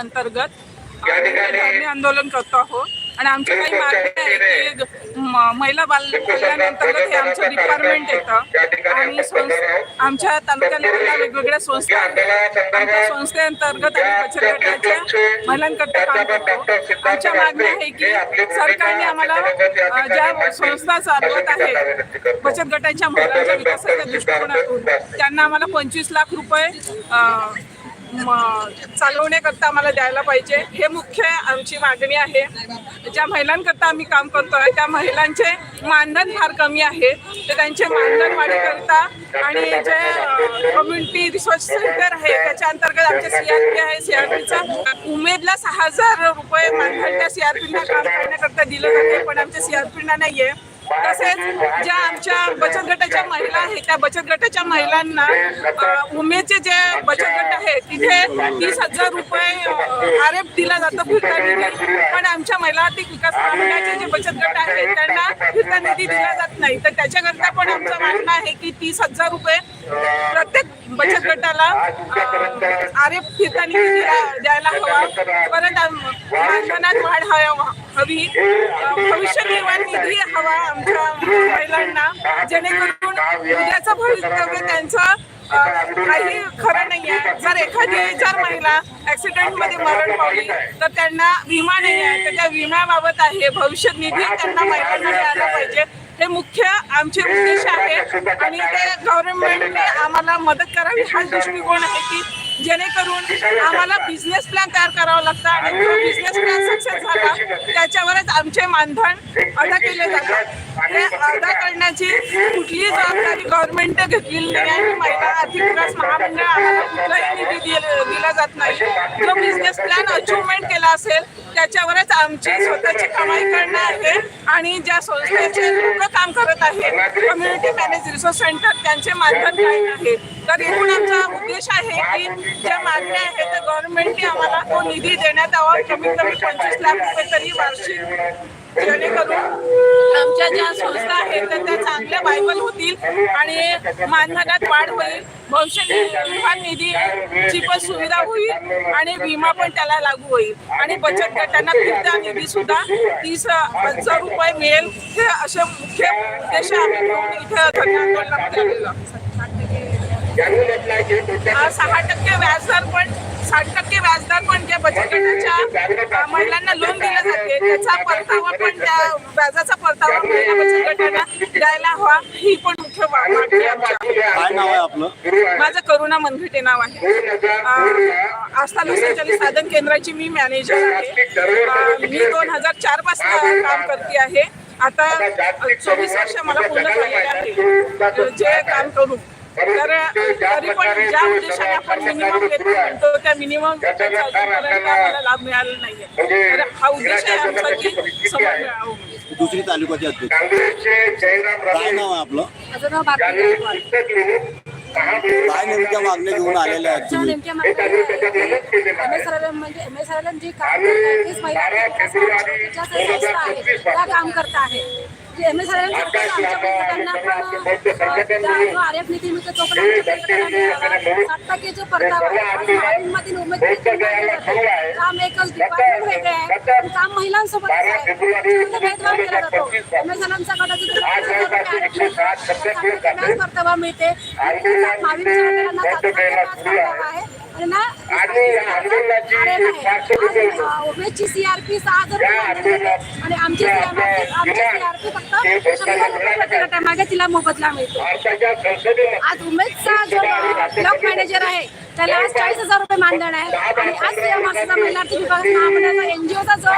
अंतर्गत धरणे आंदोलन करतो आहोत. आणि आमच्या काही मागण्या आहे की महिला बाल कल्याण अंतर्गत हे आमचं डिपार्टमेंट येतं. आणि आमच्या तालुक्याला वेगवेगळ्या संस्था आमच्या संस्थेअंतर्गत आम्ही बचत गटाच्या महिलांकरता काम करतो. आमच्या मागण्या आहे की सरकारने आम्हाला ज्या संस्था चालवत आहेत बचत गटाच्या महिलांच्या विकासाच्या दृष्टिकोनातून त्यांना आम्हाला पंचवीस लाख रुपये चालवण्याकरता आम्हाला द्यायला पाहिजे. हे मुख्य आमची मागणी आहे. ज्या महिलांकरता आम्ही काम करतोय त्या महिलांचे मानधन फार कमी आहे. तर त्यांचे मानधन वाढीकरता आणि जे कम्युनिटी रिसोर्स सेंटर आहे त्याच्या अंतर्गत आमचे सीआरपी आहे. सीआरपीचा उमेदला सहा हजार रुपये मानधन त्या सीआरपीना काम करण्याकरता दिलं जाते पण आमच्या सीआरपींना नाही आहे तसेच ज्या आमच्या बचत गटाच्या महिला आहेत त्या बचत गटाच्या महिलांना उमेदचे जे बचत गट आहे तिथे तीस हजार रुपये आर एफ दिला जातं फिरता निधी. पण आमच्या महिला आर्थिक विकास महामंडळाचे जे बचत गट आहेत त्यांना फिरता निधी दिला जात नाही. तर त्याच्याकरता पण आमचं म्हणणं आहे की तीस हजार रुपये प्रत्येक बचत गटाला आर एफ फिरता निधी द्यायला हवा. परत मानधनात वाढ हवा- हवी भविष्य निर्वाह निधी हवा आमच्या महिलांना जेणेकरून उद्याचं भवितव्य त्यांचं काही खरं नाहीये. जर एखादी जर महिला ऍक्सिडेंटमध्ये मरण पावली तर त्यांना विमा नाही आहे तर त्या विम्याबाबत आहे भविष्य निधी त्यांना महिलांना मिळाला पाहिजे. हे मुख्य आमचे उद्देश आहे. आणि ते गव्हर्नमेंटने आम्हाला मदत करावी हा दृष्टिकोन आहे की जेणेकरून आम्हाला बिझनेस प्लॅन तयार करावा लागतं आणि जो बिझनेस प्लॅन सक्सेस झाला त्याच्यावरच आमचे मानधन अदा केले जातात. हे अदा करण्याची कुठलीही जबाबदारी गव्हर्नमेंट घेतलेली नाही आणि महिला आर्थिक विकास महामंडळ आम्हाला कुठलाही निधी दिला जात नाही. जो बिझनेस प्लॅन अचिव्हमेंट केला असेल त्याच्यावरच आमची स्वतःची कमाई करणं आहे आणि ज्या संस्थेचे लोक काम करत आहेत कम्युनिटी मॅनेज रिसोर्स सेंटर त्यांचे मानधन काय आहे. तर एकूण आमचा उद्देश आहे की ज्या मागण्या आहेत त्या गव्हर्नमेंटने आम्हाला तो निधी देण्यात यावा. कमीत कमी पंचवीस लाख रुपये तरी वार्षिक जेणेकरून आमच्या ज्या संस्था आहेत तर त्या चांगल्या बायबल होतील आणि मानधनात वाढ होईल. भविष्य निर्वाह निधीची पण सुविधा होईल आणि विमा पण त्याला लागू होईल. आणि बचत गटांना फिरता निधी सुद्धा तीस हजार रुपये मिळेल. हे असे मुख्य उद्देश आम्ही इथे सहा टक्के व्याजदर पण साठ टक्के व्याजदर पण ज्या बचत गटाच्या. महिलांना लोन दिलं जाते. त्याचा परतावा पण त्या व्याजाचा परतावा महिला बचत गटांना द्यायला हवा. ही पण मुख्य मागणी काय नाव आहे आपलं? माझं करुणा मनघटे नाव आहे. आस्था संचालित साधन केंद्राची मी मॅनेजर आहे. मी दोन हजार चारपासून काम करते आहे. आता चोवीस वर्ष मला पूर्ण झालेले आहे. जे काम करून तर तरी पण ज्या उद्देशाने आपण मिनिमम वेतन म्हणतो त्या मिनिमम वेतनाचा अजूनपर्यंत आम्हाला लाभ मिळाला नाहीये. तर हा उद्देश आहे आमचा की समोर मिळावं म्हणून. दुसरी तालुक्याची अध्यक्ष. काय नाव आहे आपलं? माझं नाव. काय नेमक्या मागण्या घेऊन आलेल्या आहेत तुम्ही? नेमक्या मागण्या एम एस आर एल म्हणजे एम एस आर एल जी काम करतात तीच महिला ज्या संस्था आहेत त्या काम करत आहेत एम एस आर एल आमच्या बचतांना जो आर एफ़ निधी मिळतो तो पण साठ टक्के जो परतावा आहे मागणीमधील उमेदवारी. काम एकच डिपार्टमेंट वेगळे आहे. काम महिलांसोबतच आहे. भेदभाव केला जातो. एम एस आर एमचा गटाची परतावा मिळते. उमेदची सीआरपी सहा हजार. आणि आमची सीआरपी फक्त गटामागे तिला मोबदला मिळतो. आज उमेदचा जो ब्लॉक मॅनेजर आहे त्याला आज चाळीस हजार रुपये मानधन आहे. आणि आज सीएम मासिका महिला विकास महामंडळाचा एनजीओचा जो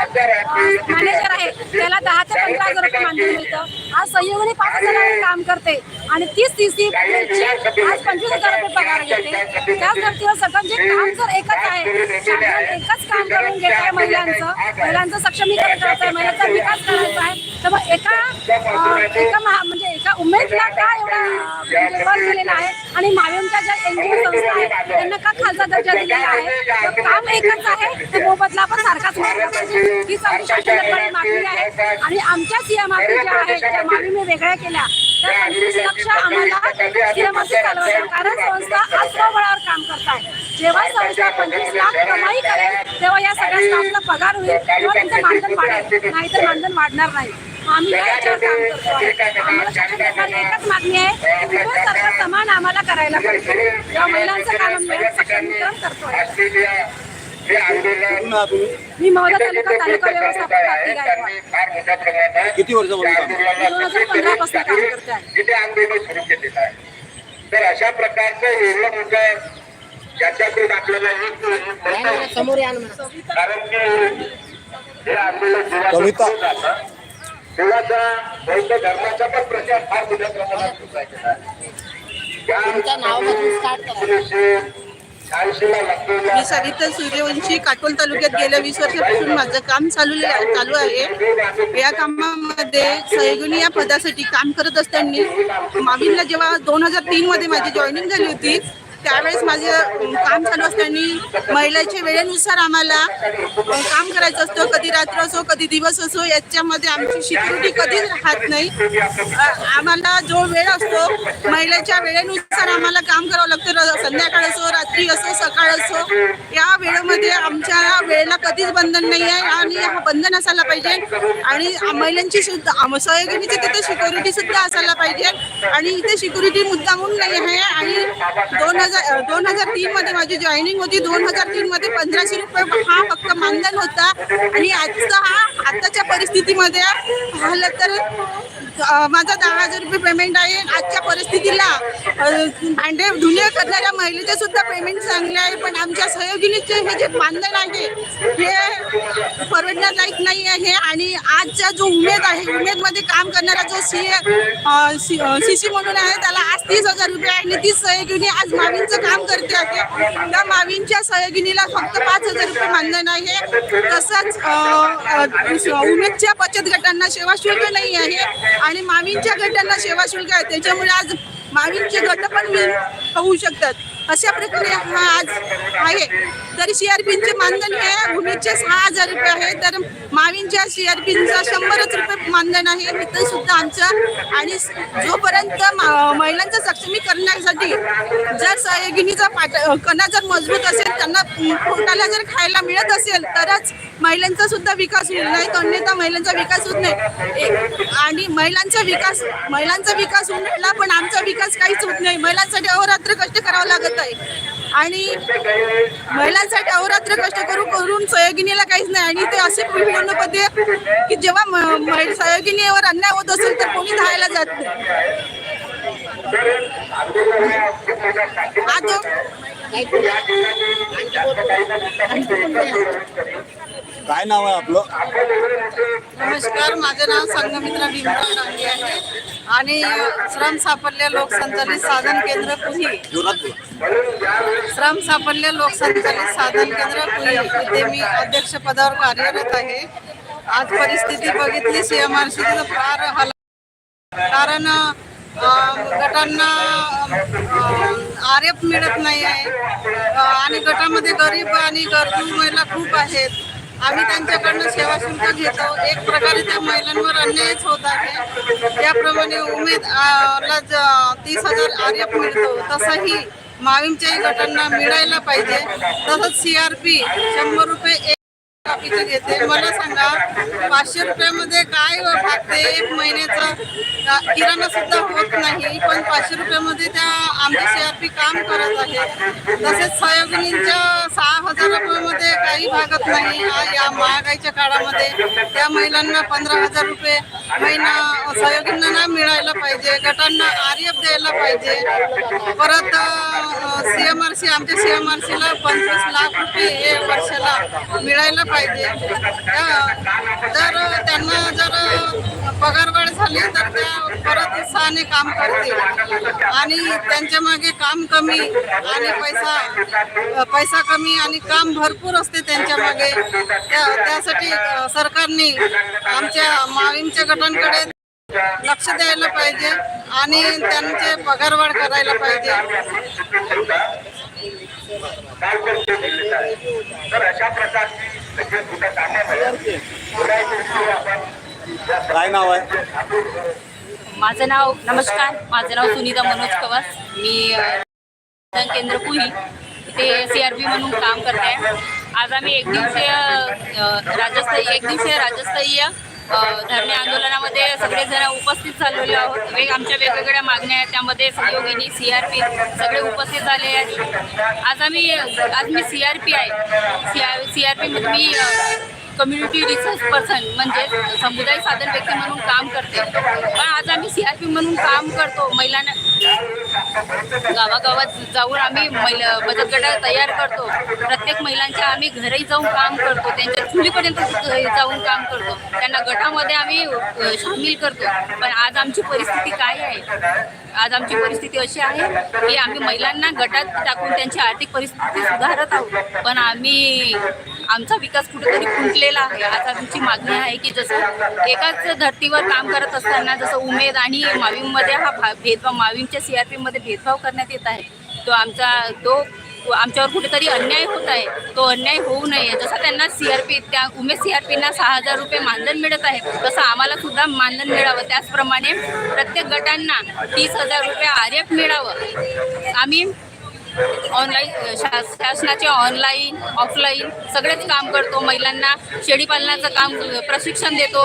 मॅनेजर आहे त्याला दहा ते पंधरा हजार रुपये मानधन मिळतं. आज संयोगाने पाच हजार काम करते आणि तीस तीस ती आज पंचवीस हजार रुपये पगार घेते. त्याच धर्तीवर सगळं जे काम जर एकच आहे एकच काम करून घेत आहे महिलांचं महिलांचं सक्षमीकरण करायचं आहे महिलांचा विकास करायचा आहे तर मग एका एका महा- म्हणजे एका उमेदला का एवढा केलेला आहे? आणि मावेंच्या ज्या एनजीओ त्यांना का खालचा दर्जा दिलेला आहे काम एकच आहे ते मोबदला पण सारखाच मिळाला पाहिजे हीच शासनाकडे मागणी आहे आणि आमच्या सीएमआरपी ज्या आहेत त्या माविमे वेगळ्या केल्या तर पंचवीस लक्ष आम्हाला सीएमआरपी चालवायचं कारण संस्था अस्त्रबळावर काम करत आहे जेव्हा संस्था पंचवीस लाख कमाई करेल तेव्हा स्टाफला पगार होईल तेव्हा त्यांचं मानधन वाढेल नाहीतर मानधन वाढणार नाही आम्ही या याच्यावर काम करतो आम्हाला एकच मागणी आहे. सरकार समान आम्हाला करायला पाहिजे. या महिलांचं काम आम्ही सक्षमीकरण हे मी मौदा तालुका तालुका व्यवस्थापक प्राप्ती गायकवाड. किती वर्षापासून? दोन हजार पंधरा पासून काम करते आहे तिथे आंदोलन सुरू केलेलं आहे. तर अशा प्रकारचं एवढं मोठं ज्याच्यातून आपल्याला एक. कारण की हे आंदोलन तेव्हाचा बौद्ध धर्माचा पण प्रचार फार मोठ्या प्रमाणात मी सविता सूर्यवंशी काटोल तालुक्यात गेल्या वीस वर्षापासून माझं काम चालू चालू आहे. या कामामध्ये सहयोगिनी या पदासाठी काम करत असताना माविनला जेव्हा दोन हजार तीन मध्ये माझी जॉईनिंग झाली होती त्यावेळेस माझं काम चालू असताना महिलाच्या वेळेनुसार आम्हाला काम करायचं असतं. कधी रात्र असो कधी दिवस असो याच्यामध्ये आमची सिक्युरिटी कधीच राहत नाही. आम्हाला जो वेळ असतो महिलेच्या वेळेनुसार आम्हाला काम करावं लागतं. संध्याकाळ असो रात्री असो सकाळ असो या वेळेमध्ये आमच्या वेळेला कधीच बंधन नाही आहे आणि हा बंधन असायला पाहिजे. आणि महिलांची सुद्धा सहयोगिनीची तिथे सिक्युरिटी सुद्धा असायला पाहिजे. आणि इथे सिक्युरिटी मुद्दा म्हणून नाही आहे. आणि दोन हजार दोन हजार तीन मध्ये माझी जॉईनिंग होती. दोन हजार तीन मध्ये पंधराशे रुपये हा फक्त मानधन होता. आणि आजचा हा आताच्या परिस्थितीमध्ये पाहिलं तर माझा दहा हजार रुपये पेमेंट आहे. आजच्या परिस्थितीला भांडे धुणे करणाऱ्या महिलेचे सुद्धा पेमेंट चांगले आहे पण आमच्या सहयोगिनीचे हे जे मानधन आहे हे परवडण्यालायक नाही आहे. आणि आजचा जो उमेद आहे उमेदमध्ये काम करणारा जो सी सी सी म्हणून आहे त्याला आज तीस हजार रुपये आहे. आणि ती सहयोगिनी आज मावींचं काम करते आहे. त्या मावींच्या सहयोगिनीला फक्त पाच हजार रुपये मानधन आहे. तसंच उमेदच्या बचत गटांना सेवा शुल्क नाही आहे. आणि मावींच्या गटांना सेवा शुल्क आहे. त्याच्यामुळे आज मावींचे गट पण होऊ शकतात. अशा प्रकारे हा आज आहे. तरी सीआरपीचे मानधन हे भूमीचे सहा हजार रुपये आहे. तर मावींच्या सीआरपीचं शंभरच रुपये मानधन आहे. इथं सुद्धा आमचं आणि जोपर्यंत मा- महिलांचं सक्षमीकरणासाठी जर सहयोगिनीचा पाठ कणा जर मजबूत असेल त्यांना पोटाला जर खायला मिळत असेल तरच महिलांचा सुद्धा विकास होईल. नाही तर अन्यथा महिलांचा विकास होत नाही. आणि महिलांचा विकास महिलांचा विकास होऊन राहिला पण आमचा विकास काहीच होत नाही. महिलांसाठी अहोरात्र कष्ट करावं लागत आहे. आणि महिलांसाठी अहोरात्र कष्ट करू करून सहयोगिनीला काहीच नाही. आणि ते असे पूर्ण पद्धती की जेव्हा म- सहयोगिनीवर अन्याय होत असेल तर कोणी धावायला जात नाही. हा काय नाव आहे आपलं? नमस्कार माझं नाव संघमित्रा भीमराव डांगे आहे. आणि श्रम साफल्य लोकसंचालित साधन केंद्र पुही. श्रम साफल्य लोकसंचालित साधन केंद्र पुही इथे मी अध्यक्ष पदावर कार्यरत आहे. आज परिस्थिती बघितली सीएमआरसी एम फार हल कारण गटांना आर एफ मिळत नाही आहे आणि गटामध्ये गरीब आणि गरजू महिला खूप आहेत. आम्ही त्यांच्याकडनं सेवा शुल्क घेतो. एक प्रकारे त्या महिलांवर अन्यायच होत आहे. त्याप्रमाणे उमेद ला ज- तीस हजार आर्यप मिळतो. तसंही माविमच्याही गटांना मिळायला पाहिजे. तसंच सी आर पी शंभर रुपये एक कापीचं घेते. मला सांगा पाचशे रुपयामध्ये काय भागते? एक महिन्याचा किराणा सुद्धा होत नाही पण पाचशे रुपयामध्ये त्या आमचे सीआरपी काम करत आहे. तसेच सहयोगिनींच्या सहा हजार रुपयामध्ये काही भागत नाही. या महागाईच्या काळामध्ये त्या महिलांना पंधरा हजार रुपये महिना सहयोगींना मिळायला पाहिजे गटांना आर द्यायला पाहिजे. परत सी एम आर सी आमच्या सी एम आर सीला पंचवीस लाख रुपये हे वर्षाला मिळायला पाहिजे. पाहिजे. जर त्यांना जर पगारवाढ झाली तर त्या परत उत्साहाने काम करतील. आणि त्यांच्या मागे काम कमी आणि पैसा पैसा कमी आणि काम भरपूर असते त्यांच्या मागे. त्या त्यासाठी सरकारने आमच्या मावींच्या गटांकडे लक्ष द्यायला पाहिजे आणि त्यांचे पगारवाढ करायला पाहिजे. तर अशा प्रकारची काय नाव आहे? माझं नाव नमस्कार. माझं नाव सुनीता मनोज कवास. मी केंद्र पुही इथे सी आर पी म्हणून काम करते. आहे आज आम्ही एक दिवसीय अ, एक दिवसीय राज्यस्तरीय धरणे आंदोलनामध्ये सगळेजण उपस्थित झालेले आहोत. वेग आमच्या वेगवेगळ्या मागण्या आहेत. त्यामध्ये सहयोगिनी सी आर पी सगळे उपस्थित झाले आहेत. आज आम्ही आज मी सी आर पी आहे. सी आर सी आर पीमध्ये मी कम्युनिटी रिसर्च पर्सन म्हणजे समुदाय साधन व्यक्ती म्हणून काम करते. पण आज आम्ही सी आर पी म्हणून काम करतो. महिलांना गावागावात जाऊन आम्ही महिला बचत गट तयार करतो. प्रत्येक महिलांच्या आम्ही घरी जाऊन काम करतो. त्यांच्या चुलीपर्यंत जाऊन काम करतो. त्यांना गटामध्ये आम्ही सामील करतो. पण आज आमची परिस्थिती काय आहे? आज आमची परिस्थिती अशी आहे की आम्ही महिलांना गटात टाकून त्यांची आर्थिक परिस्थिती सुधारत आहोत. पण आम्ही आमचा विकास कुठेतरी खुंटलेला आहे. आज आमची मागणी आहे की जसं एकाच धर्तीवर काम करत असताना जसं उमेद आणि माविममध्ये हा भेदभाव माविमच्या सी आर पीमध्ये भेदभाव करण्यात येत आहे. तो आमचा तो आमच्यावर कुठेतरी अन्याय होत आहे. तो अन्याय होऊ नये. जसा त्यांना सी आर पी त्या उमेद सी आर पीना सहा हजार रुपये मानधन मिळत आहे तसं आम्हाला सुद्धा मानधन मिळावं. त्याचप्रमाणे प्रत्येक गटांना तीस हजार रुपये आर एफ मिळावं. आम्ही ऑनलाईन शासनाचे ऑनलाईन ऑफलाईन सगळेच काम करतो. महिलांना शेळीपालनाचं काम प्रशिक्षण देतो.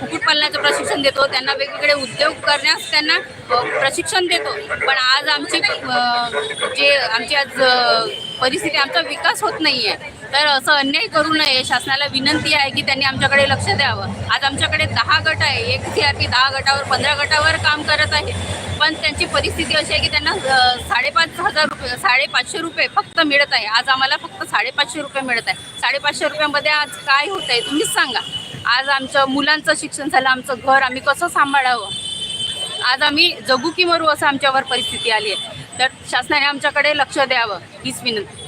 कुक्कुटपालनाचं प्रशिक्षण देतो. त्यांना वेगवेगळे उद्योग करण्यास त्यांना प्रशिक्षण देतो. पण आज आमची जे आमची आज परिस्थिती आमचा विकास होत नाही आहे तर असं अन्याय करू नये. शासनाला विनंती आहे की त्यांनी आमच्याकडे लक्ष द्यावं. आज आमच्याकडे दहा गट आहे. एक सी आर पी दहा गटावर पंधरा गटावर काम करत आहे. पण त्यांची परिस्थिती अशी आहे की त्यांना साडेपाच हजार रुपये साडेपाचशे रुपये फक्त मिळत आहे. आज आम्हाला फक्त साडेपाचशे रुपये मिळत आहे. साडेपाचशे रुपयामध्ये आज काय होत आहे तुम्हीच सांगा. आज आमचं मुलांचं शिक्षण झालं आमचं घर आम्ही कसं सांभाळावं? आज आम्ही जगू की मरू असं आमच्यावर परिस्थिती आली आहे. तर शासनाने आमच्याकडे लक्ष द्यावं हीच विनंती.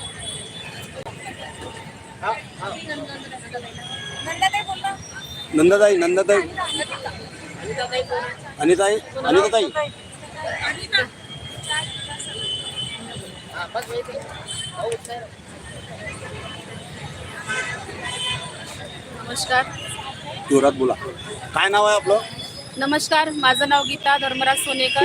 नंदाताई नंदाताई अनिताई अनिताताई. नमस्कार. जोरात बोला. काय नाव आहे आपलं? नमस्कार माझं नाव गीता धर्मराज सोनेकर.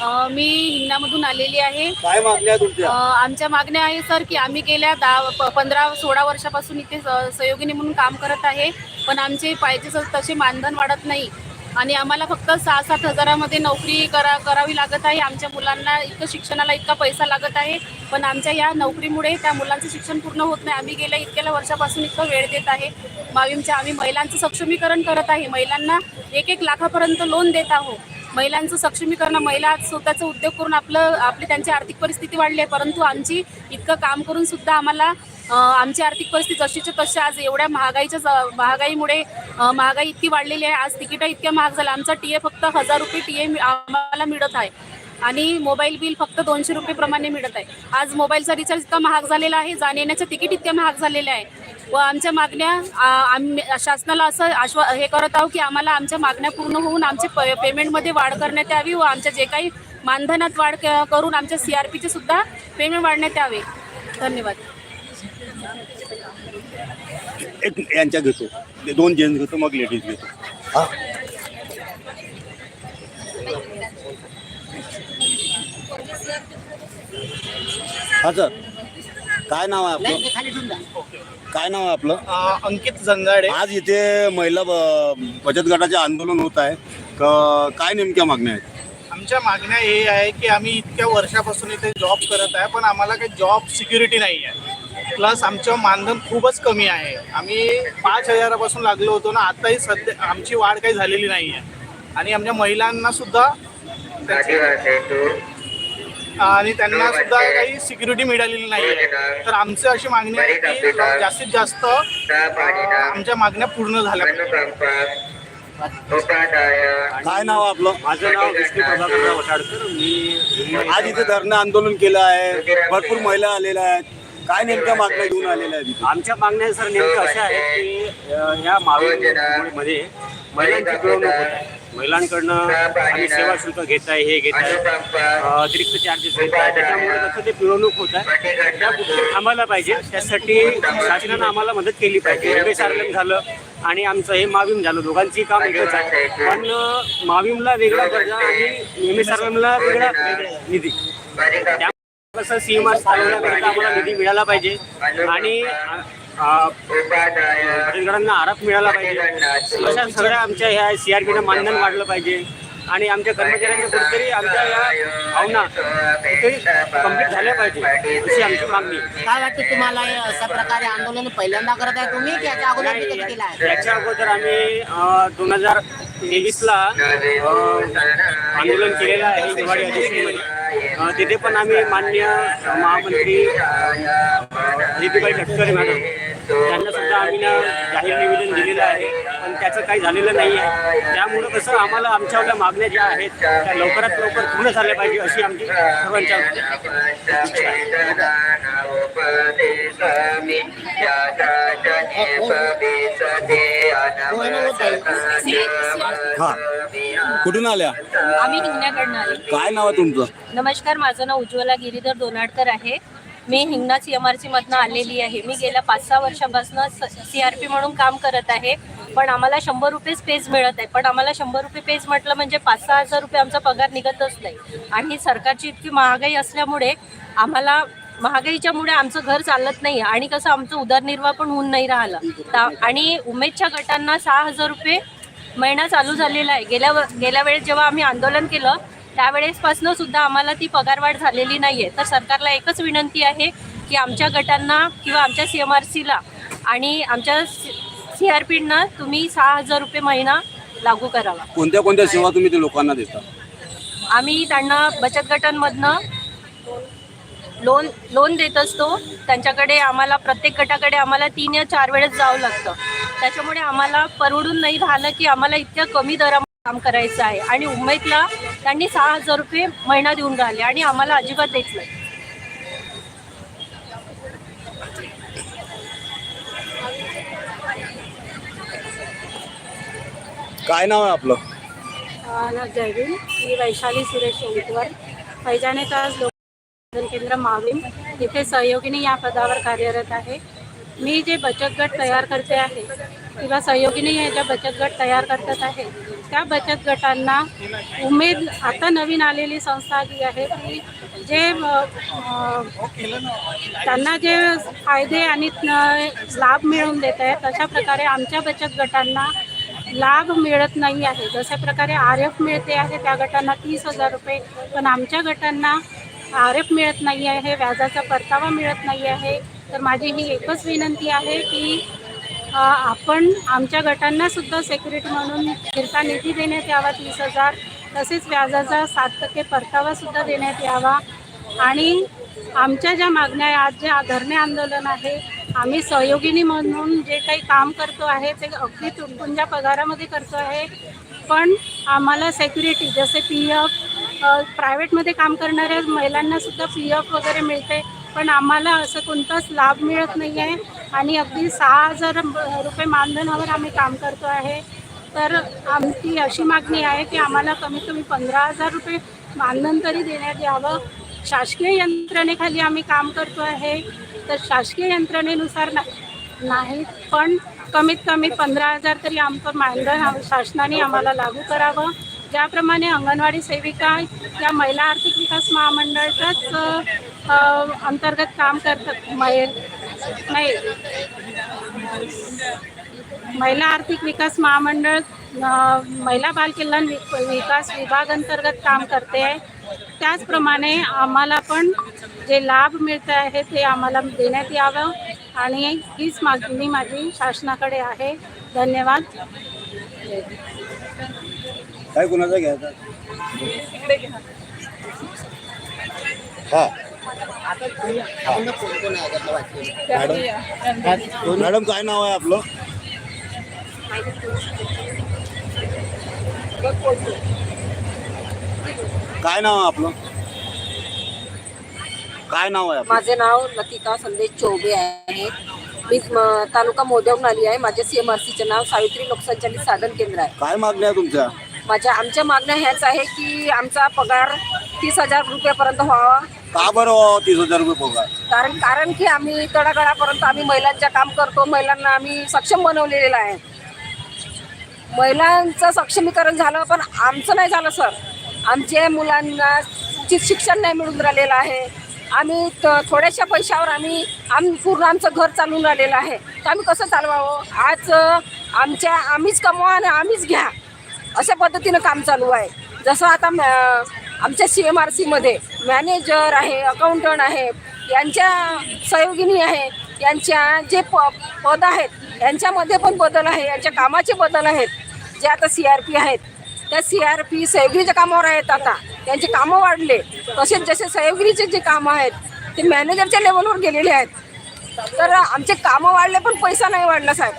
अ, मी हिंगणामधून आलेली आहे. काय मागण्या आहे अ, तुमच्या आमच्या मागण्या आहे सर की आम्ही गेल्या दहा प- पंधरा सोळा वर्षापासून इथे स- सहयोगिनी म्हणून काम करत आहे. पण आमचे पाहिजे तसे मानधन वाढत नाही. आणि आम्हाला फक्त सहा सात हजारामध्ये नोकरी करा करावी लागत आहे. आमच्या मुलांना इतकं शिक्षणाला इतका पैसा लागत आहे. पण आमच्या या नोकरीमुळे त्या मुलांचं शिक्षण पूर्ण होत नाही. आम्ही गेल्या इतक्या वर्षापासून इतकं वेळ देत आहे. माविमच्या आम्ही महिलांचं सक्षमीकरण करत आहे. महिलांना एक एक लाखापर्यंत लोन देत आहोत. महिलांचं सक्षमीकरण महिला स्वतःचा उद्योग करून आपलं आपली त्यांची आर्थिक परिस्थिती वाढली आहे. परंतु आमची इतकं काम करून सुद्धा आम्हाला आमची आर्थिक परिस्थिती जशीच्या तशी आज एवढ्या महागाईच्या ज- महागाईमुळे महागाई इतकी वाढलेली आहे. आज तिकीटं इतक्या महाग झाल्या. आमचा टी ए फक्त हजार रुपये टी ए आम्हाला मिळत आहे. आणि मोबाईल बिल फक्त दोनशे रुपये प्रमाणे मिळत आहे. आज मोबाईलचा रिचार्ज इतका महाग झालेला आहे. जाण्या येण्याचं तिकीट इतक्या महाग झालेलं आहे. व आमच्या मागण्या आ, आम्ही शासनाला असं आश्वा हे करत आहोत की आम्हाला आमच्या मागण्या पूर्ण होऊन आमचे प पेमेंटमध्ये वाढ करण्यात यावी व आमच्या जे काही मानधनात वाढ करून आमच्या सी आर पीचे सुद्धा पेमेंट वाढण्यात यावे. धन्यवाद. एक यांच्या घेतो. दोन जेंट्स घेतो मग लेडीज घेतो. हा. हा सर. काय नाव आहे आपलं? काय नाव आहे आपलं? अ, अंकित जंजाडे आज इथे महिला ब- बचत गटाचे आंदोलन होत आहे. क- काय नेमक्या मागण्या आहेत? आमच्या मागण्या हे आहे की आम्ही इतक्या वर्षापासून इथे जॉब करत आहे पण आम्हाला काही जॉब सिक्युरिटी नाही आहे. प्लस आमचं मानधन खूपच कमी आहे. आम्ही पाच हजारापासून लागलो होतो ना आताही सध्या आमची वाढ काही झालेली नाही आहे. आणि आमच्या महिलांना सुद्धा त्याची- आणि त्यांना सुद्धा काही सिक्युरिटी मिळालेली नाही आहे तर आमची अशी मागणी आहे की जास्तीत जास्त आमच्या मागण्या पूर्ण झाल्या. काय नाव आपलं? माझं नाव विष्णू प्रभाकर वटाडकर मी आज इथे धरणं आंदोलन केलं आहे. भरपूर महिला आलेल्या आहेत. काय नेमक्या मागण्या घेऊन आलेल्या आहेत इथे? आमच्या मागण्या सर नेमक्या अशा आहेत की या मावळमध्ये महिलांची पिळवणूक होत आहे. महिलांकडनं आम्ही सेवा शुल्क घेत आहे हे घेत आहे अतिरिक्त चार्जेस घेत आहे त्याच्यामुळे कसं ते पिळवणूक होत आहे. त्या गोष्टी थांबायला पाहिजे. त्यासाठी शासनानं आम्हाला मदत केली पाहिजे. एम एस झालं आणि आमचं हे माविम झालं. दोघांची काम एकच आहे. पण माविमला वेगळा दर्जा आणि एम एस आर वेगळा निधी. त्या कसं सीएमआर चालवण्याकरिता आम्हाला निधी मिळाला पाहिजे. आणि अ, अ, बचतगटांना आरफ मिळाला पाहिजे. अशा सगळ्या आमच्या ह्या सीआरपीनं मानधन वाढलं पाहिजे. आणि आमच्या कर्मचाऱ्यांच्या कुठेतरी आमच्या या भावना कुठेतरी कंप्लीट झाल्या पाहिजे. अशी आमची मागणी. काय वाटतं तुम्हाला? हे अशा प्रकारे आंदोलन पहिल्यांदा करत आहे तुम्ही की याच्या अगोदर बी कधी केलं आहे याच्या अगोदर आम्ही दोन हजार तेवीसला आंदोलन केलेलं आहे हिवाळी अधिवेशनमध्ये. अ, तिथे पण आम्ही मान्य महामंत्री नीतीबाई तटकरे मॅडम त्यांना सुद्धा आम्ही ना जाहीर निवेदन दिलेलं आहे. पण त्याचं काही झालेलं नाही आहे. त्यामुळं कसं आम्हाला आमच्यावरल्या मागण्या ज्या आहेत त्या लवकरात लवकर पूर्ण झाल्या पाहिजे अशी आमची सर्वांच्या हा. कुठून आल्या? आम्ही हिंगण्याकडनं आले. काय नाव आहे तुमचं? नमस्कार माझं नाव उज्ज्वला गिरीधर दोनाडकर आहे. मी हिंगणा सी एम आर सीमधनं आलेली आहे. मी गेल्या पाच सहा वर्षापासून सी आर पी म्हणून काम करत आहे. पण आम्हाला शंभर रुपयेच पेज मिळत आहे. पण आम्हाला शंभर रुपये पेज म्हटलं म्हणजे पाच सहा हजार रुपये आमचा पगार निघतच नाही. आणि सरकारची इतकी महागाई असल्यामुळे आम्हाला महागाईच्यामुळे आमचं घर चालत नाही आणि कसं आमचं उदरनिर्वाह पण होऊन नाही राहिलं. तर आणि उमेदच्या गटांना सहा हजार रुपये महिना चालू झालेला आहे. गेल्या गेल्या वेळेस जेव्हा आम्ही आंदोलन केलं त्यावेळेसपासनं सुद्धा आम्हाला ती पगारवाढ झालेली नाही आहे तर सरकारला एकच विनंती आहे की आमच्या गटांना किंवा आमच्या सी एम आर सीला आणि आमच्या सी आर पीना तुम्ही सहा हजार रुपये महिना लागू करावा. कोणत्या कोणत्या सेवा तुम्ही ते लोकांना देता? आम्ही त्यांना बचत गटांमधनं लोन लोन देत असतो. त्यांच्याकडे आम्हाला प्रत्येक गटाकडे आम्हाला तीन या चार वेळेस जावं लागतं. त्याच्यामुळे आम्हाला परवडून नाही राहिलं की आम्हाला इतक्या कमी दरामध्ये काम करायचं आहे. आणि उमेदला त्यांनी सहा हजार रुपये महिना देऊन राहिले आणि आम्हाला अजिबात देत नाही. काय नाव आहे आपलं? जय भीम मी वैशाली सुरेश शेंकवर पैजाने तास लोक केंद्र मावीम तिथे सहयोगिनी या पदावर कार्यरत आहे. मी जे बचत गट तयार करते आहे किंवा सहयोगिनी हे ज्या बचत गट तयार करत आहे त्या बचत गटांना उमेद आता नवीन आलेली संस्था जी आहे ती जे त्यांना जे फायदे आणि लाभ मिळवून देत आहेत तशा प्रकारे आमच्या बचत गटांना लाभ मिळत नाही आहे. जशा प्रकारे आर एफ मिळते आहे त्या गटांना तीस हजार रुपये पण आमच्या गटांना आर एफ मिळत नाही आहे व्याजाचा परतावा मिळत नाही आहे. तर माझी ही एकच विनंती आहे की आपण आमच्या गटांना सुद्धा सेक्युरिटी म्हणून फिरता निधी देण्यात यावा तीस हजार. तसेच व्याजाचा सात टक्के परतावा सुद्धा देण्यात यावा. आणि आमच्या ज्या मागण्या आहे, आज जे धरणे आंदोलन आहे आम्ही सहयोगिनी म्हणून जे काही काम करतो आहे ते अगदी तुटपुंजा पगारामध्ये करतो आहे. पण आम्हाला सेक्युरिटी जसे पी एफ प्रायव्हेटमध्ये काम करणाऱ्या महिलांनासुद्धा पी एफ वगैरे मिळते. पण आम्हाला असं कोणताच लाभ मिळत नाही आहे आणि अगदी सहा हजार रुपये मानधनावर आम्ही काम करतो आहे. तर आमची अशी मागणी आहे की आम्हाला कमीत कमी पंधरा हजार रुपये मानधन तरी देण्यात यावं. शासकीय यंत्रणेखाली आम्ही काम करतो आहे. तर शासकीय यंत्रणेनुसार ना नाही पण कमीत कमी पंधरा हजार तरी आमचं मानधन शासनाने आम्हाला लागू करावं. ज्याप्रमाणे अंगणवाडी सेविका या महिला आर्थिक विकास महामंडळाच्याच अंतर्गत काम करतात महि नाही. महिला आर्थिक विकास महामंडळ महिला बाल कल्याण विकास विभाग अंतर्गत काम करते. आहे त्याचप्रमाणे आम्हाला पण जे लाभ मिळत आहे ते आम्हाला देण्यात यावं आणि हीच मागणी माझी शासनाकडे आहे. धन्यवाद. काय कुणाचा घ्यायचा? हा. मॅडम? काय नाव आहे आपलं? काय नाव आहे आपलं? काय नाव आहे आपलं? माझे नाव लतिका संदेश चौबे आहे. मी म- तालुका मोदवून आली आहे. माझे सी एम आर सीचे नाव सावित्री लोकसंचालित साधन केंद्र आहे. काय मागण्या आहे तुमच्या? माझ्या आमच्या मागण्या ह्याच आहे की आमचा पगार तीस हजार रुपयापर्यंत व्हावा. का बरं तीस हजार रुपये पगार कारण कारण की आम्ही तळागाळापर्यंत आम्ही महिलांच्या काम करतो महिलांना आम्ही सक्षम बनवलेलं आहे. महिलांचं सक्षमीकरण झालं पण आमचं नाही झालं सर. आमच्या मुलांना उचित शिक्षण नाही मिळून राहिलेलं आहे. आम्ही त- थोड्याशा पैशावर आम्ही आम पूर्ण आमचं घर चालून राहिलेलं आहे. तर आम्ही कसं चालवावं? आज आमच्या आम्हीच कमवा आणि आम्हीच घ्या. अशा पद्धतीनं काम चालू आहे. जसं आता आमच्या सी एम आर सीमध्ये मॅनेजर आहे अकाउंटंट आहे यांच्या सहयोगिनी आहे यांच्या जे प पद आहेत यांच्यामध्ये पण बदल आहे यांच्या कामाचे बदल आहेत जे आता सी आर पी आहेत. त्या सी आर पी सहयोगिनीच्या कामावर आहेत आता. त्यांचे कामं वाढले. तसेच जसे सहयोगिनीचे जे कामं आहेत ते मॅनेजरच्या लेवलवर गेलेले आहेत. तर आमचे कामं वाढले पण पैसा नाही वाढला साहेब.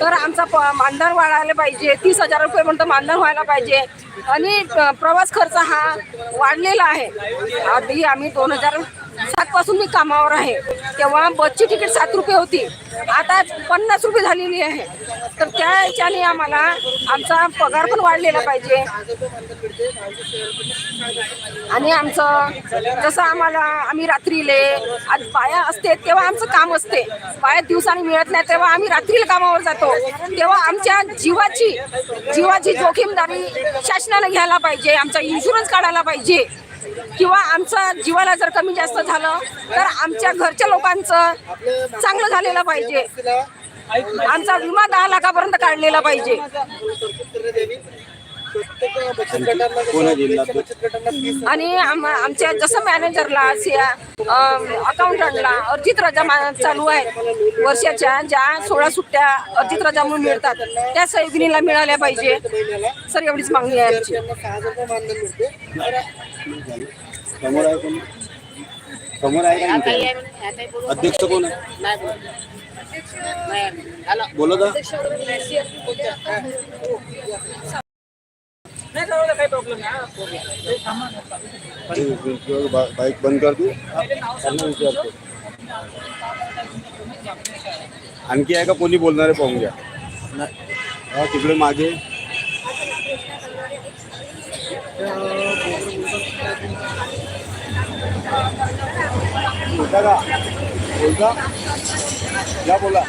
तर आमचा प मानधन वाढायला पाहिजे तीस हजार रुपये म्हणतो मानधन व्हायला पाहिजे. आणि प्रवास खर्च हा वाढलेला आहे. आधी आम्ही दोन हजार सातपासून मी कामावर आहे. तेव्हा बसची तिकीट सात रुपये होती. आता पन्नास रुपये झालेली आहे. तर त्या ह्याच्याने आम्हाला आमचा पगार पण वाढलेला पाहिजे. आणि आमचं जसं आम्हाला आम्ही रात्रीले आज बाया असते तेव्हा आमचं काम असते. बाया दिवसाने मिळत नाही तेव्हा आम्ही रात्रीला कामावर जातो. तेव्हा आमच्या जीवाची जीवाची जोखीमदारी शासनाला घ्यायला पाहिजे आमचा इन्शुरन्स काढायला पाहिजे. किंवा आमचं जीवाला जर कमी जास्त झालं तर आमच्या घरच्या लोकांचं चांगलं झालेलं पाहिजे. आमचा विमा दहा लाखापर्यंत काढलेला पाहिजे. आणि आम- आमच्या जसं मॅनेजरला अकाउंटंटला अर्जित रजा चालू आहे. वर्षाच्या ज्या सोळा सुट्ट्या अर्जित रजा म्हणून मिळतात त्या सहयोगिनीला मिळाल्या पाहिजे. सर एवढीच मागणी आहे आमची. समोर आहे? अध्यक्ष कोण आहे? बोलत आहे? बा- बाईक बंद कर त्यांना आणखी आहे का कोणी बोलणारे पाहून घ्या हा तिकडे मागे बोलता का बोलता? या बोला?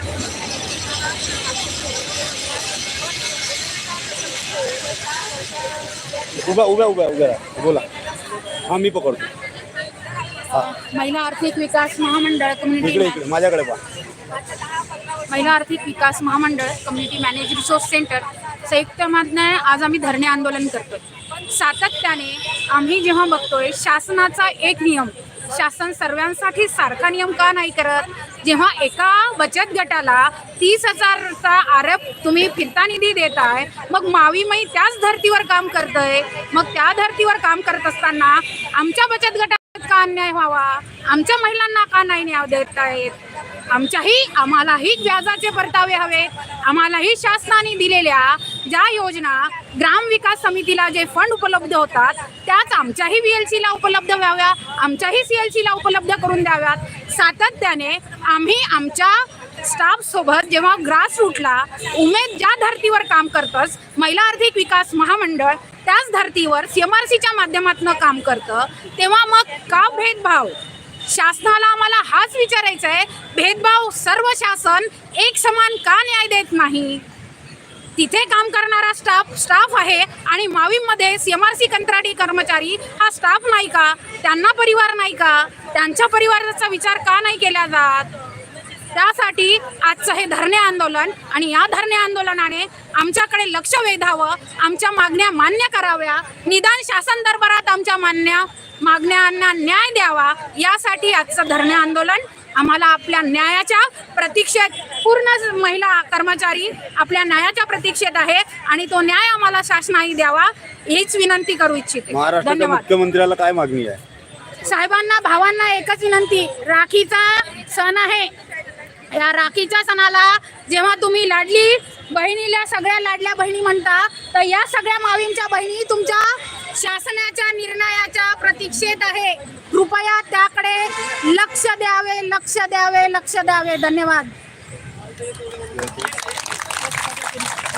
उभ्या उभ्या उभ्या उभ्या राहा. बोला. हा मी पकडतो. महिला आर्थिक विकास महामंडळ कम्युनिटी इकडे माझ्याकडे पहा. महिला आर्थिक विकास महामंडळ कम्युनिटी मॅनेज रिसोर्स सेंटर संयुक्तमाने आज आम्ही धरणे आंदोलन करतोय. सातत्याने आम्ही जेव्हा बघतोय शासनाचा एक नियम शासन सर्वांसाठी सारखा नियम का नाही करत? जेव्हा एका बचत गटाला तीस हजारचा आरोप तुम्ही फिरता निधी देताय मग मावीमाई त्याच धर्तीवर काम करतय. मग त्या धर्तीवर काम करत असताना आमच्या बचत गटा का अन्याय व्हावा? आमच्या महिलांना का नाही न्याय देता येत? आमच्याही आम्हालाही व्याजाचे परतावे हवेत आम्हालाही शासनाने दिलेल्या ज्या योजना ग्राम विकास समितीला जे फंड उपलब्ध होतात त्याच आमच्याही व्ही एल सीला उपलब्ध व्हाव्या आमच्याही सी एल सीला उपलब्ध करून द्याव्यात. सातत्याने आम्ही आमच्या स्टाफ सोबत जेव्हा ग्रासरूटला उमेद ज्या धर्तीवर काम करतस महिला आर्थिक विकास महामंडळ त्याच धर्तीवर सीएमआरसीच्या आर सीच्या माध्यमातून काम करतं तेव्हा मग का भेदभाव? शासनाला आम्हाला हाच विचारायचा आहे भेदभाव सर्व शासन एक समान का न्याय देत नाही? तिथे काम करणारा स्टाफ स्टाफ आहे आणि मावीमध्ये सी एम आर सी कंत्राटी कर्मचारी हा स्टाफ नाही का? त्यांना परिवार नाही का? त्यांच्या परिवाराचा विचार का नाही केला जात? त्यासाठी आजचं हे धरणे आंदोलन आणि या धरणे आंदोलनाने आमच्याकडे लक्ष वेधावं आमच्या मागण्या मान्य कराव्या निदान शासन दरबारात आमच्या मान्य मागण्यांना न्याय द्यावा यासाठी आजचं धरणे आंदोलन आम्हाला आपल्या न्यायाच्या प्रतीक्षेत पूर्ण महिला कर्मचारी आपल्या न्यायाच्या प्रतीक्षेत आहे आणि तो न्याय आम्हाला शासनाने द्यावा हीच विनंती करू इच्छिते. महाराष्ट्राच्या धन्यवाद. मुख्यमंत्र्याला काय मागणी आहे? साहेबांना भावांना एकच विनंती राखीचा सण आहे. या राखीच्या सणाला जेव्हा तुम्ही लाडली बहिणीला सगळ्या लाडल्या बहिणी म्हणता तर या सगळ्या मावींच्या बहिणी तुमच्या शासनाच्या निर्णयाच्या प्रतीक्षेत आहे. कृपया त्याकडे लक्ष द्यावे लक्ष द्यावे लक्ष द्यावे. धन्यवाद.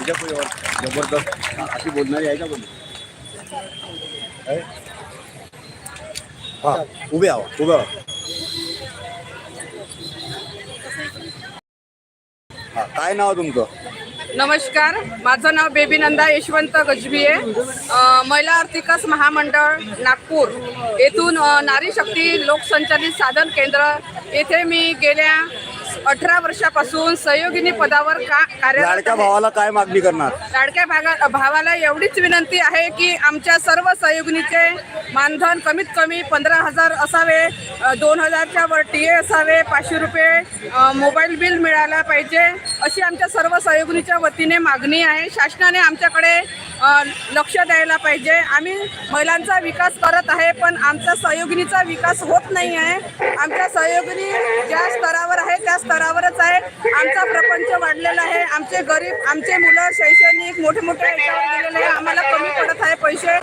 जबरदस्त अशी बोलणारी आहे का बोल उभे आवा उभे आवा हा काय नाव तुमचं? नमस्कार माझं नाव बेबी नंदा यशवंत गजबिये अ, महिला आर्थिकस महामंडळ नागपूर येथून अ, नारी शक्ती लोकसंचालित साधन केंद्र. येथे मी गेल्या अठरा वर्षापासून सहयोगिनी पदावर का कार्यरत लाडक्या. भावाला काय मागणी करणार? लाडक्या भागा भावाला एवढीच विनंती आहे की आमच्या सर्व सहयोगिनीचे मानधन कमीत कमी पंधरा हजार असावे दोन हजारच्या वर टी ए असावे पाचशे रुपये अ, मोबाईल बिल मिळायला पाहिजे अशी आमच्या सर्व सहयोगिनीच्या वतीने मागणी आहे. शासनाने आमच्याकडे अ, लक्ष द्यायला पाहिजे. आम्ही महिलांचा विकास करत आहे पण आमचा सहयोगिनीचा विकास होत नाही आहे आमच्या सहयोगिनी ज्या स्तरावर आहे त्या स्तरावरच आहे आमचा प्रपंच वाढलेला आहे आमचे गरीब आमचे मुलं शैक्षणिक मोठे मोठे याच्यावर गेलेले आहे आम्हाला कमी पडत आहे पैसे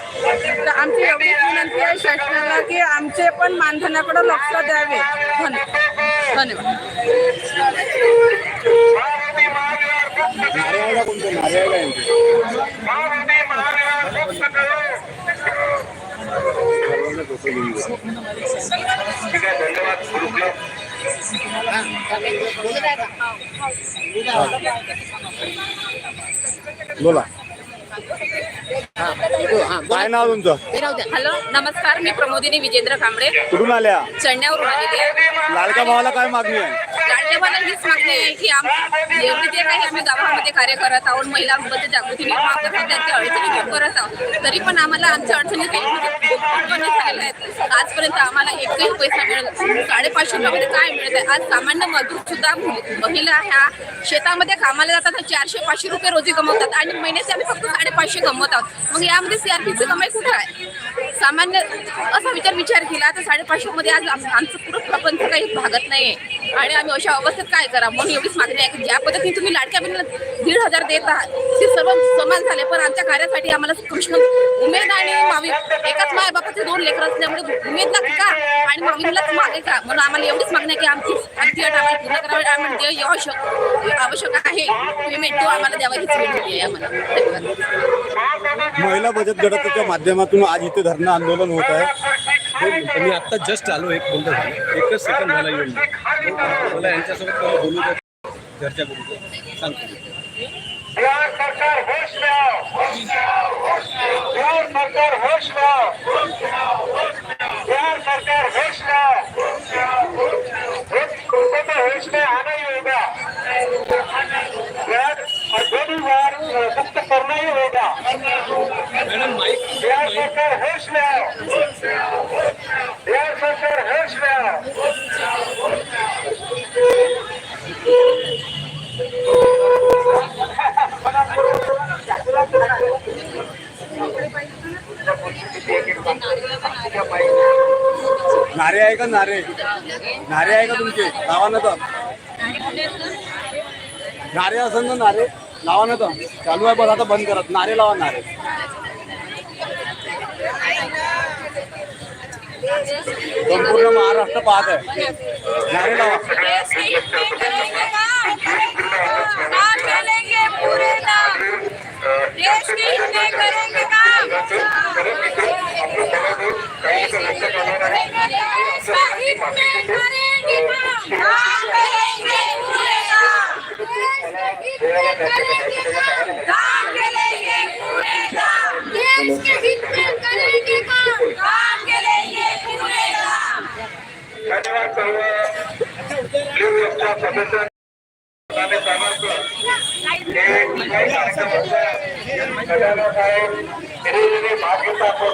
तर आमची एवढी विनंती आहे शासनाला की आमचे पण मानधनाकडे लक्ष द्यावे धन्यवाद धन्यवाद धन्यवाद बोला. काय नाव तुमचं? हॅलो नमस्कार मी प्रमोदिनी विजेंद्र कांबळे. कुठून आल्या? चढण्यावरून आलेली आहे. भावाला काय मागणी आहे? लाडक्या मला हीच मागणी आहे की आम एवढी जे काही आम्ही गावामध्ये कार्य करत आहोत महिलांबद्दल जागृती निर्माण करत आहोत त्यांच्या अडचणी दूर करत आहोत तरी पण आम्हाला आमच्या अडचणी म्हणजे झालेल्या आहेत. आजपर्यंत आम्हाला एकही पैसा मिळत साडेपाचशे रुपयामध्ये काय मिळत आहे? आज सामान्य मजूर सुद्धा महिला ह्या शेतामध्ये कामाला जातात तर चारशे पाचशे रुपये रोजी कमवतात आणि महिन्याचे आम्ही फक्त साडेपाचशे कमवत आहोत. मग यामध्ये सीआरपीची कमाई कुठं आहे? सामान्य असा विचार विचार केला तर साडेपाचशे मध्ये आज आम- आमचं पूर्ण प्रपंच काही भागत नाही आणि आम्ही अशा अवस्थेत काय करा म्हणून एवढीच मागणी आहे की ज्या पद्धतीने तुम्ही लाडक्या बहिणीला दीड हजार देत आहात ते सर्व समान झाले. पण आमच्या कार्यासाठी आम्हाला कृष्ण उमेद आणि मावी एकाच माय बापाचे दोन लेकर असल्यामुळे उमेद लागते का आणि मावीलाच मागे का म्हणून आम्हाला एवढीच मागणी आहे की आमची आमची अट आम्हाला पूर्ण करावी. आम्हाला जे आवश्यक आवश्यक आहे. पेमेंट तो आम्हाला द्यावा हीच विनंती आहे आम्हाला. धन्यवाद. महिला बचत गटाच्या माध्यमातून आज इथे धरणं आंदोलन होत आहे. मी आता जस्ट आलो एक मिनिट झालं. एकच सेकंड झाला येऊन मला यांच्यासोबत पहिलं बोलू द्या चर्चा करू द्या सांगतो. सरकार होश में आओ बिहार सरकार होश में आओ बिहार सरकार होश में आओ एक तुमको तो होश में आना ही होगा और जो बार मुक्त करना ही होगा बिहार सरकार होश में आओ बिहार सरकार होश में आओ नारे आहे का नारे? नारे आहे का तुमचे? गावानं तर. नारे असेल ना नारे लावा ना तर चालू आहे बस आता बंद करत. नारे लावा नारे. संपूर्ण महाराष्ट्र पाहत आहे. नारे लावा. करेंगे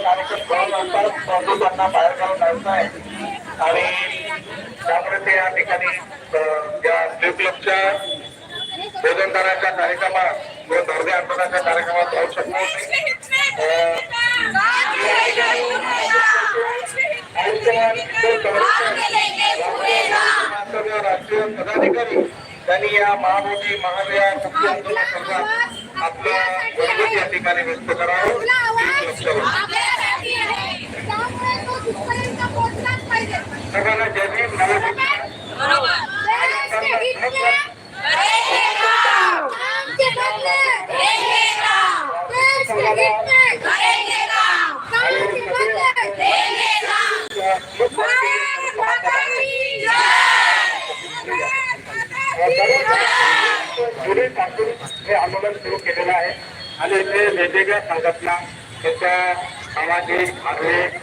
आणि सर्वांचं त्यांना बाहेर आहे आणि त्यामुळे ते या ठिकाणी या ब्ल्यू क्लबच्या भोजनदाराच्या कार्यक्रमात व दर्जे आंदोलनाच्या कार्यक्रमात जाऊ शकलो नाही. आयुष्यमान तो सर्व राष्ट्रीय पदाधिकारी त्यांनी या महामोठी महाविया मुक्ती आंदोलन संदर्भात आपला मनोगत या ठिकाणी व्यक्त करावं. ही लक्षात सर्वांना जय भीम. नमस्कार. हे आंदोलन सुरू केलेलं आहे आणि इथे वेगवेगळ्या संघटना त्याच्या सामाजिक धार्मिक